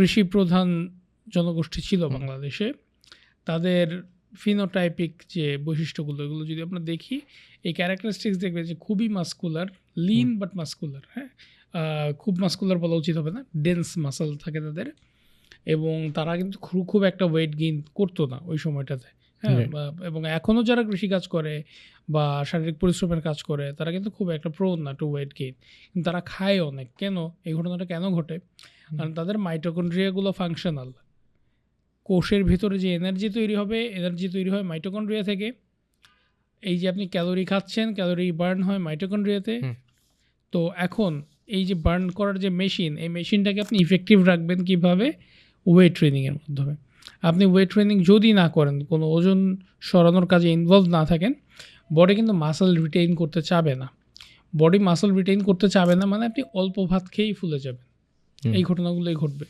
কৃষি প্রধান জনগোষ্ঠী ছিল বাংলাদেশে তাদের ফিনোটাইপিক যে বৈশিষ্ট্যগুলো এগুলো যদি আমরা দেখি এই ক্যারেক্টারিস্টিক্স দেখবে যে খুবই মাস্কুলার লিন বাট মাস্কুলার হ্যাঁ? খুব মাস্কুলার বলা উচিত হবে না ডেন্স মাসল থাকে তাদের এবং তারা কিন্তু খুব খুব একটা ওয়েট গেইন করতো না ওই সময়টাতে হ্যাঁ? এবং এখনও যারা কৃষিকাজ করে বা শারীরিক পরিশ্রমের কাজ করে তারা কিন্তু খুব একটা প্রোন না টু ওয়েট গেইন কিন্তু তারা খায় অনেক। কেন? এই ঘটনাটা কেন ঘটে? কারণ তাদের মাইটোকন্ড্রিয়াগুলো ফাংশনাল কোষের ভিতরে যে এনার্জি তৈরি হবে এনার্জি তৈরি হয় মাইটোকন্ড্রিয়া থেকে। এই যে আপনি ক্যালোরি খাচ্ছেন ক্যালোরি বার্ন হয় মাইটোকন্ড্রিয়াতে। তো এখন এই যে বার্ন করার যে মেশিন এই মেশিনটাকে আপনি ইফেক্টিভ রাখবেন কীভাবে? ওয়েট ট্রেনিংয়ের মাধ্যমে। আপনি ওয়েট ট্রেনিং যদি না করেন কোনো ওজন সরানোর কাজে ইনভলভ না থাকেন বডি কিন্তু মাসল রিটেইন করতে চাবে না। বডি মাসল রিটেইন করতে চাবে না মানে আপনি অল্প ভাত খেয়েই ফুলে যাবেন। এই ঘটনাগুলোই ঘটবে।